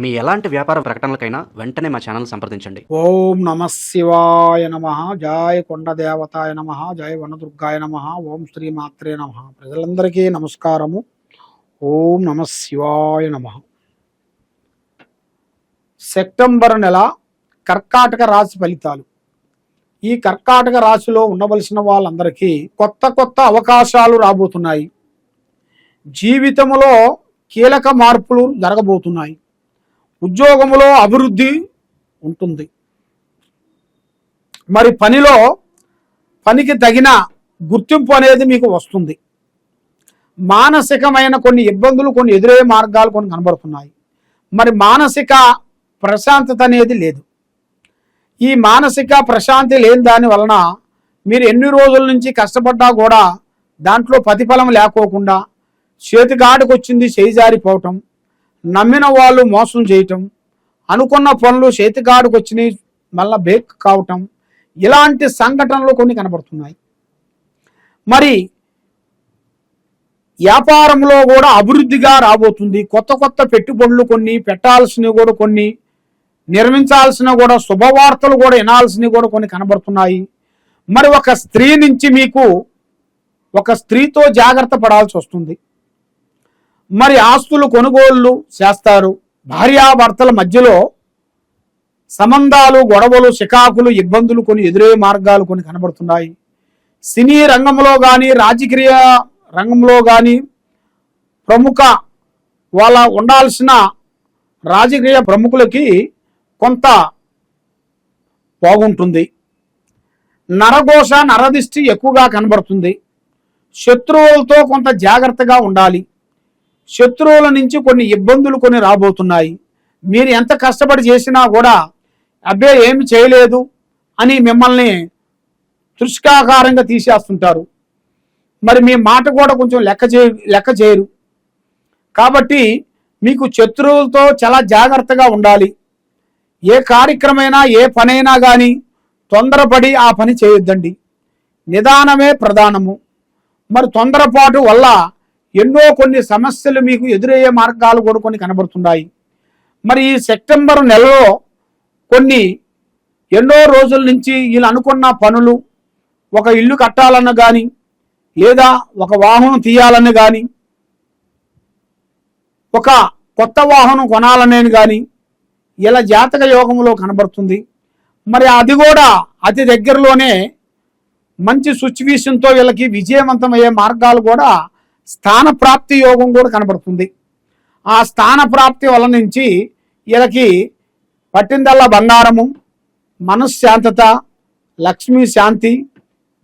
మీ ఎలాంటి వ్యాపార ప్రకటనలకైనా వెంటనే మా ఛానల్ సంప్రదించండి. ఓం నమ శివాయ నమ జాయ కొండ దేవతాయ నమ జయ వనదుర్గాయ నమ ఓం శ్రీ మాత్రే నమ. ప్రజలందరికీ నమస్కారము. ఓం నమ శివాయ నమ. సెప్టెంబర్ నెల కర్కాటక రాశి ఫలితాలు. ఈ కర్కాటక రాశిలో ఉండవలసిన వాళ్ళందరికీ కొత్త కొత్త అవకాశాలు రాబోతున్నాయి. జీవితంలో కీలక మార్పులు జరగబోతున్నాయి. ఉద్యోగంలో అభివృద్ధి ఉంటుంది. మరి పనిలో పనికి తగిన గుర్తింపు అనేది మీకు వస్తుంది. మానసికమైన కొన్ని ఇబ్బందులు కొన్ని ఎదురయ్యే మార్గాలు కొన్ని కనబడుతున్నాయి. మరి మానసిక ప్రశాంతత అనేది లేదు. ఈ మానసిక ప్రశాంతి లేని దాని వలన మీరు ఎన్ని రోజుల నుంచి కష్టపడ్డా కూడా దాంట్లో ప్రతిఫలం లేకోకుండా చేతిగాడికి వచ్చింది చేజారిపోవటం నమ్మిన వాళ్ళు మోసం చేయటం అనుకున్న పనులు చేతికాడుకు వచ్చినాయి మళ్ళా బేక్ కావటం ఇలాంటి సంఘటనలు కొన్ని కనబడుతున్నాయి. మరి వ్యాపారంలో కూడా అభివృద్ధిగా రాబోతుంది. కొత్త కొత్త పెట్టుబడులు కొన్ని పెట్టాల్సినవి కూడా కొన్ని నిర్మించాల్సిన కూడా శుభవార్తలు కూడా వినాల్సినవి కూడా కొన్ని కనబడుతున్నాయి. మరి ఒక స్త్రీ నుంచి మీకు ఒక స్త్రీతో జాగ్రత్త పడాల్సి వస్తుంది. మరి ఆస్తులు కొనుగోళ్ళు చేస్తారు. భార్యాభర్తల మధ్యలో సంబంధాలు గొడవలు చికాకులు ఇబ్బందులు కొన్ని ఎదురయ్యే మార్గాలు కొన్ని కనబడుతున్నాయి. సినీ రంగంలో కానీ రాజకీయ రంగంలో కానీ ప్రముఖ వాళ్ళ ఉండాల్సిన రాజకీయ ప్రముఖులకి కొంత బాగుంటుంది. నరఘోష నరదిష్టి ఎక్కువగా కనబడుతుంది. శత్రువులతో కొంత జాగ్రత్తగా ఉండాలి. శత్రువుల నుంచి కొన్ని ఇబ్బందులు కొన్ని రాబోతున్నాయి. మీరు ఎంత కష్టపడి చేసినా కూడా అబ్బే ఏమి చేయలేదు అని మిమ్మల్ని తృష్కాకారంగా తీసేస్తుంటారు. మరి మీ మాట కూడా కొంచెం లెక్క చే లెక్క చేయరు. కాబట్టి మీకు శత్రువులతో చాలా జాగ్రత్తగా ఉండాలి. ఏ కార్యక్రమైనా ఏ పనైనా కానీ తొందరపడి ఆ పని చేయొద్దండి. నిదానమే ప్రధానము. మరి తొందరపాటు వల్ల ఎన్నో కొన్ని సమస్యలు మీకు ఎదురయ్యే మార్గాలు కూడా కొన్ని కనబడుతున్నాయి. మరి ఈ సెప్టెంబర్ నెలలో కొన్ని ఎన్నో రోజుల నుంచి వీళ్ళు అనుకున్న పనులు ఒక ఇల్లు కట్టాలన్న కానీ లేదా ఒక వాహనం తీయాలని కానీ ఒక కొత్త వాహనం కొనాలనేది కానీ ఇలా జాతక యోగంలో కనబడుతుంది. మరి అది కూడా అతి దగ్గరలోనే మంచి సిచ్యువేషన్తో వీళ్ళకి విజయవంతమయ్యే మార్గాలు కూడా స్థాన ప్రాప్తి యోగం కూడా కనబడుతుంది. ఆ స్థాన ప్రాప్తి వల్ల నుంచి వీళ్ళకి పట్టిందల్లా బంగారము మనశ్శాంతత లక్ష్మీ శాంతి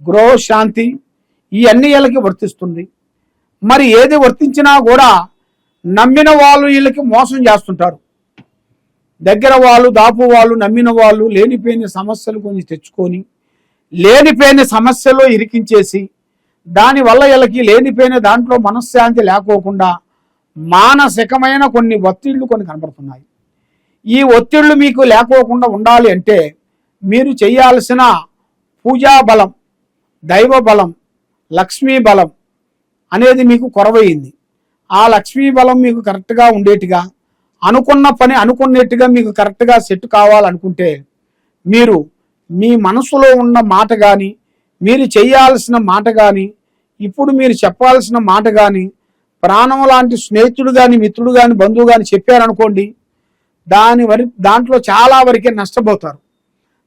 గృహ శాంతి ఇవన్నీ వీళ్ళకి వర్తిస్తుంది. మరి ఏది వర్తించినా కూడా నమ్మిన వాళ్ళు వీళ్ళకి మోసం చేస్తుంటారు. దగ్గర వాళ్ళు దాపు వాళ్ళు నమ్మిన వాళ్ళు లేనిపోయిన సమస్యలు కొన్ని తెచ్చుకొని లేనిపోయిన సమస్యలో ఇరికించేసి దానివల్ల వీళ్ళకి లేనిపోయిన దాంట్లో మనశ్శాంతి లేకోకుండా మానసికమైన కొన్ని ఒత్తిళ్ళు కొన్ని కనబడుతున్నాయి. ఈ ఒత్తిళ్ళు మీకు లేకోకుండా ఉండాలి అంటే మీరు చేయాల్సిన పూజా బలం దైవ బలం లక్ష్మీ బలం అనేది మీకు కొరవయింది ఆ లక్ష్మీ బలం మీకు కరెక్ట్గా ఉండేట్టుగా అనుకున్న పని అనుకున్నట్టుగా మీకు కరెక్ట్గా సెట్ కావాలనుకుంటే మీరు మీ మనసులో ఉన్న మాట కానీ మీరు చేయాల్సిన మాట కానీ ఇప్పుడు మీరు చెప్పాల్సిన మాట కానీ ప్రాణం లాంటి స్నేహితుడు కానీ మిత్రుడు కానీ బంధువు కానీ చెప్పారనుకోండి దాని వరి దాంట్లో చాలా వరకే నష్టపోతారు.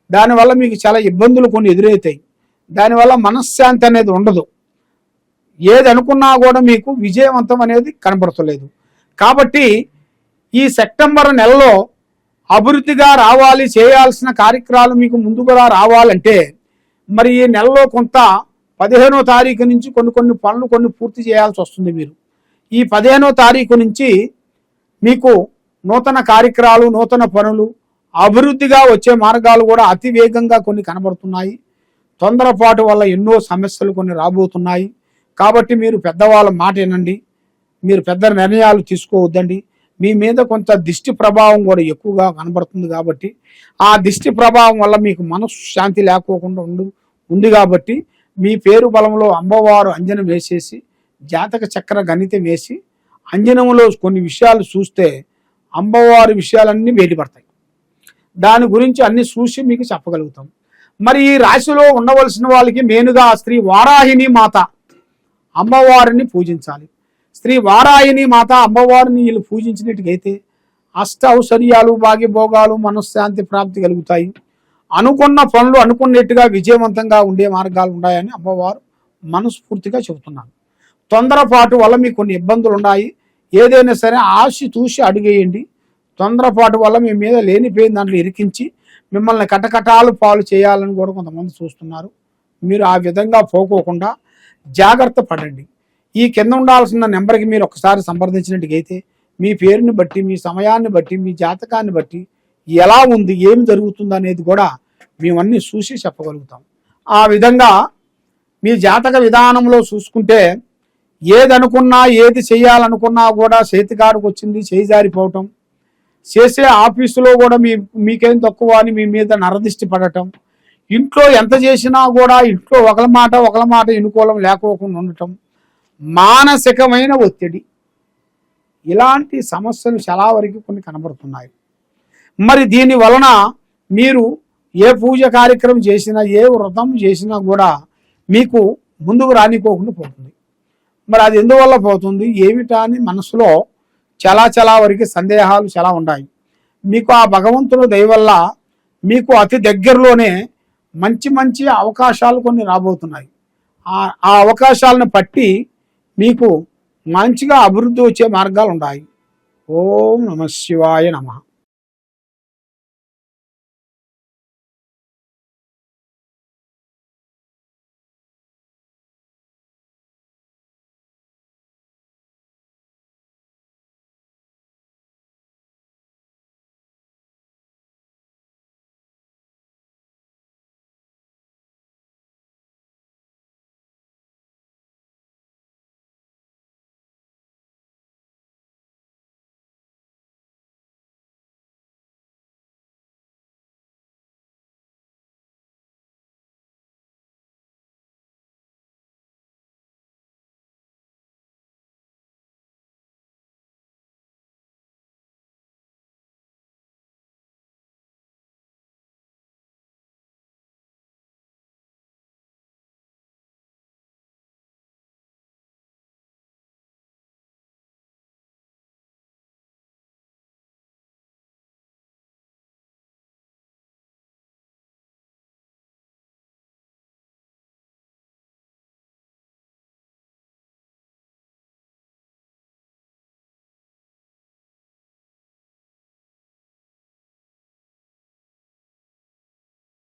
దానివల్ల మీకు చాలా ఇబ్బందులు కొన్ని ఎదురవుతాయి దానివల్ల మనశ్శాంతి అనేది ఉండదు. ఏది అనుకున్నా కూడా మీకు విజయవంతం అనేది కనబడతలేదు కాబట్టి ఈ సెప్టెంబర్ నెలలో అభివృద్ధిగా రావాలి చేయాల్సిన కార్యక్రమాలు మీకు ముందుగా రావాలంటే మరి ఈ నెలలో కొంత పదిహేనో తారీఖు నుంచి కొన్ని కొన్ని పనులు కొన్ని పూర్తి చేయాల్సి వస్తుంది మీరు. ఈ పదిహేనో తారీఖు నుంచి మీకు నూతన కార్యక్రమాలు నూతన పనులు అభివృద్ధిగా వచ్చే మార్గాలు కూడా అతి వేగంగా కొన్ని కనబడుతున్నాయి. తొందరపాటు వల్ల ఎన్నో సమస్యలు కొన్ని రాబోతున్నాయి. కాబట్టి మీరు పెద్దవాళ్ళ మాట వినండి. మీరు పెద్ద నిర్ణయాలు తీసుకోవద్దండి. మీ మీద కొంత దిష్టి ప్రభావం కూడా ఎక్కువగా కనబడుతుంది కాబట్టి ఆ దిష్టి ప్రభావం వల్ల మీకు మనస్సు శాంతి లేకోకుండా ఉండు ఉంది కాబట్టి మీ పేరు బలంలో అమ్మవారు అంజనం వేసేసి జాతక చక్ర గణితం వేసి అంజనంలో కొన్ని విషయాలు చూస్తే అమ్మవారి విషయాలన్నీ బయటపడతాయి. దాని గురించి అన్ని చూసి మీకు చెప్పగలుగుతాం. మరి ఈ రాశిలో ఉండవలసిన వాళ్ళకి మేనుగా స్త్రీ వారాహిణి మాత అమ్మవారిని పూజించాలి. స్త్రీ వారాహిణి మాత అమ్మవారిని వీళ్ళు పూజించినట్టుగైతే అష్ట ఔశ్వర్యాలు భాగ్యభోగాలు మనశ్శాంతి ప్రాప్తి కలుగుతాయి. అనుకున్న పనులు అనుకున్నట్టుగా విజయవంతంగా ఉండే మార్గాలు ఉన్నాయని అమ్మవారు మనస్ఫూర్తిగా చెబుతున్నాను తొందరపాటు వల్ల మీకు కొన్ని ఇబ్బందులు ఉన్నాయి. ఏదైనా సరే ఆశి చూసి అడిగేయండి. తొందరపాటు వల్ల మీ మీద లేనిపోయిన దాంట్లో ఇరికించి మిమ్మల్ని కటకటాలు పాలు చేయాలని కూడా కొంతమంది చూస్తున్నారు. మీరు ఆ విధంగా పోకోకుండా జాగ్రత్త పడండి. ఈ కింద ఉండాల్సిన నెంబర్కి మీరు ఒకసారి సంప్రదించినట్టుగైతే మీ పేరుని బట్టి మీ సమయాన్ని బట్టి మీ జాతకాన్ని బట్టి ఎలా ఉంది ఏం జరుగుతుంది అనేది కూడా మేమన్నీ చూసి చెప్పగలుగుతాం. ఆ విధంగా మీ జాతక విధానంలో చూసుకుంటే ఏదనుకున్నా ఏది చేయాలనుకున్నా కూడా చేతికారుకు వచ్చింది చేయిజారిపోవటం చేసే ఆఫీసులో కూడా మీ మీకేం తక్కువ అని మీ మీద నరదిష్టి పడటం. ఇంట్లో ఎంత చేసినా కూడా ఇంట్లో ఒకల మాట ఒకల మాట ఎన్నుకోవడం లేకోకుండా ఉండటం. మానసికమైన ఒత్తిడి. ఇలాంటి సమస్యలు చాలా వరకు కొన్ని కనబడుతున్నాయి. మరి దీని వలన మీరు ఏ పూజ కార్యక్రమం చేసినా ఏ వ్రతం చేసినా కూడా మీకు ముందుకు రానికోకుండా పోతుంది. మరి అది ఎందువల్ల పోతుంది? ఏమిటా అని మనసులో చాలా చాలా వరకు సందేహాలు చాలా ఉన్నాయి. మీకు ఆ భగవంతుడు దయవల్ల మీకు అతి దగ్గరలోనే మంచి మంచి అవకాశాలు కొన్ని రాబోతున్నాయి. ఆ అవకాశాలను పట్టి మీకు మంచిగా అభివృద్ధి వచ్చే మార్గాలు ఉన్నాయి. ఓం నమ శివాయ నమః.